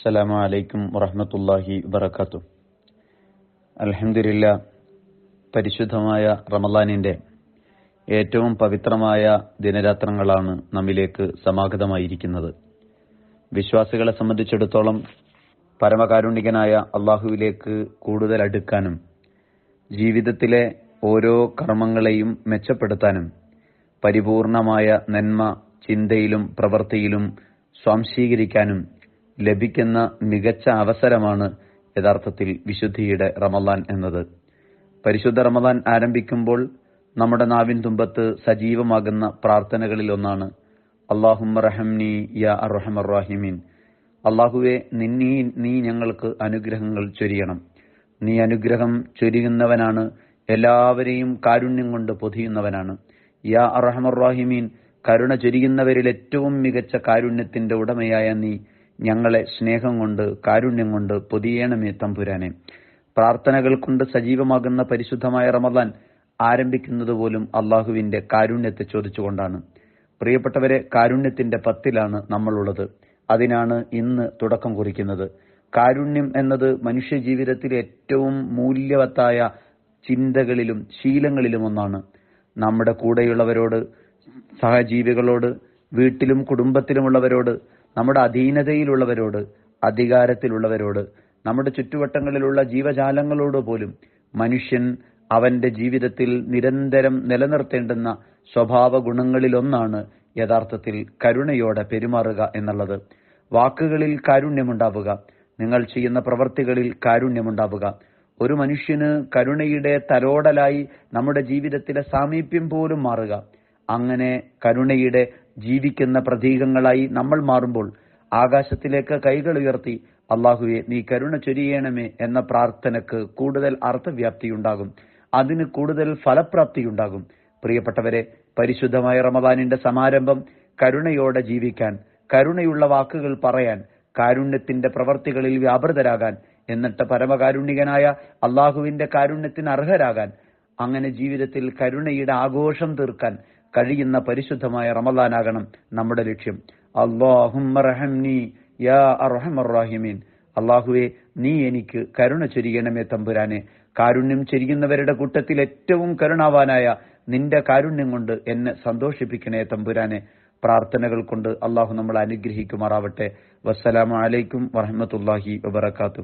അസ്സലാമു അലൈക്കും വറഹ്മത്തുള്ളാഹി വബർക്കാത്തു അലഹദില്ല പരിശുദ്ധമായ റമലാനിന്റെ ഏറ്റവും പവിത്രമായ ദിനരാത്രങ്ങളാണ് നമ്മിലേക്ക് സമാഗതമായിരിക്കുന്നത്. വിശ്വാസികളെ സംബന്ധിച്ചിടത്തോളം പരമകാരുണികനായ അള്ളാഹുവിലേക്ക് കൂടുതൽ അടുക്കാനും ജീവിതത്തിലെ ഓരോ കർമ്മങ്ങളെയും മെച്ചപ്പെടുത്താനും പരിപൂർണമായ നന്മ ചിന്തയിലും പ്രവൃത്തിയിലും സ്വാംശീകരിക്കാനും ലഭിക്കുന്ന മികച്ച അവസരമാണ് യഥാർത്ഥത്തിൽ വിശുദ്ധിയുടെ റമദാൻ എന്നത്. പരിശുദ്ധ റമദാൻ ആരംഭിക്കുമ്പോൾ നമ്മുടെ നാവിൻ തുമ്പത്ത് സജീവമാകുന്ന പ്രാർത്ഥനകളിൽ ഒന്നാണ് അള്ളാഹുമ്മ റഹംനി യാ അർഹമർ റാഹിമീൻ. അള്ളാഹുവെ നിന്നീ നീ ഞങ്ങൾക്ക് അനുഗ്രഹങ്ങൾ ചൊരിയണം. നീ അനുഗ്രഹം ചൊരിയുന്നവനാണ് എല്ലാവരെയും കാരുണ്യം കൊണ്ട് പൊതിയുന്നവനാണ്. യാ അറഹമർ റാഹിമീൻ കരുണ ചൊരിയുന്നവരിൽ ഏറ്റവും മികച്ച കാരുണ്യത്തിന്റെ ഉടമയായ നീ ഞങ്ങളെ സ്നേഹം കൊണ്ട് കാരുണ്യം കൊണ്ട് പൊതിയണമേ തമ്പുരാനെ പ്രാർത്ഥനകൾ കൊണ്ട് സജീവമാകുന്ന പരിശുദ്ധമായ റമദാൻ ആരംഭിക്കുന്നത് പോലും അള്ളാഹുവിന്റെ കാരുണ്യത്തെ ചോദിച്ചുകൊണ്ടാണ്. പ്രിയപ്പെട്ടവരെ കാരുണ്യത്തിന്റെ പത്തിലാണ് നമ്മളുള്ളത്. അതിനാണ് ഇന്ന് തുടക്കം കുറിക്കുന്നത്. കാരുണ്യം എന്നത് മനുഷ്യ ജീവിതത്തിലെ ഏറ്റവും മൂല്യവത്തായ ചിന്തകളിലും ശീലങ്ങളിലും ഒന്നാണ്. നമ്മുടെ കൂടെയുള്ളവരോട് സഹജീവികളോട് വീട്ടിലും കുടുംബത്തിലുമുള്ളവരോട് നമ്മുടെ അധീനതയിലുള്ളവരോട് അധികാരത്തിലുള്ളവരോട് നമ്മുടെ ചുറ്റുവട്ടങ്ങളിലുള്ള ജീവജാലങ്ങളോട് പോലും മനുഷ്യൻ അവന്റെ ജീവിതത്തിൽ നിരന്തരം നിലനിർത്തേണ്ടുന്ന സ്വഭാവ ഗുണങ്ങളിലൊന്നാണ് യഥാർത്ഥത്തിൽ കരുണയോടെ പെരുമാറുക എന്നുള്ളത്. വാക്കുകളിൽ കാരുണ്യമുണ്ടാവുക നിങ്ങൾ ചെയ്യുന്ന പ്രവർത്തികളിൽ കാരുണ്യമുണ്ടാവുക. ഒരു മനുഷ്യന് കരുണയുടെ തലോടലായി നമ്മുടെ ജീവിതത്തിലെ സാമീപ്യം പോലും മാറുക. അങ്ങനെ കരുണയുടെ ജീവിക്കുന്ന പ്രതീകങ്ങളായി നമ്മൾ മാറുമ്പോൾ ആകാശത്തിലേക്ക് കൈകൾ ഉയർത്തി അള്ളാഹുവെ നീ കരുണ ചൊരിയണമേ എന്ന പ്രാർത്ഥനക്ക് കൂടുതൽ അർത്ഥവ്യാപ്തിയുണ്ടാകും. അതിന് കൂടുതൽ ഫലപ്രാപ്തിയുണ്ടാകും. പ്രിയപ്പെട്ടവരെ പരിശുദ്ധമായ റമദാനിന്റെ സമാരംഭം കരുണയോടെ ജീവിക്കാൻ കരുണയുള്ള വാക്കുകൾ പറയാൻ കാരുണ്യത്തിന്റെ പ്രവർത്തികളിൽ വ്യാപൃതരാകാൻ എന്നിട്ട് പരമകാരുണ്യകനായ അള്ളാഹുവിന്റെ കാരുണ്യത്തിന് അർഹരാകാൻ അങ്ങനെ ജീവിതത്തിൽ കരുണയുടെ ആഘോഷം തീർക്കാൻ കഴിയുന്ന പരിശുദ്ധമായ റമദാനാകണം നമ്മുടെ ലക്ഷ്യം. അള്ളാഹുറഹംനി യാ അള്ളാഹുവെ നീ എനിക്ക് കരുണ ചൊരിയണമേ തമ്പുരാനെ. കാരുണ്യം ചൊരിയുന്നവരുടെ കൂട്ടത്തിൽ ഏറ്റവും കരുണാവാനായ നിന്റെ കാരുണ്യം കൊണ്ട് എന്നെ സന്തോഷിപ്പിക്കണേ തമ്പുരാനെ. പ്രാർത്ഥനകൾ കൊണ്ട് അള്ളാഹു നമ്മളെ അനുഗ്രഹിക്കുമാറാവട്ടെ. വസ്സലാമലൈക്കും വറഹമത്തല്ലാഹി വബർക്കാത്തു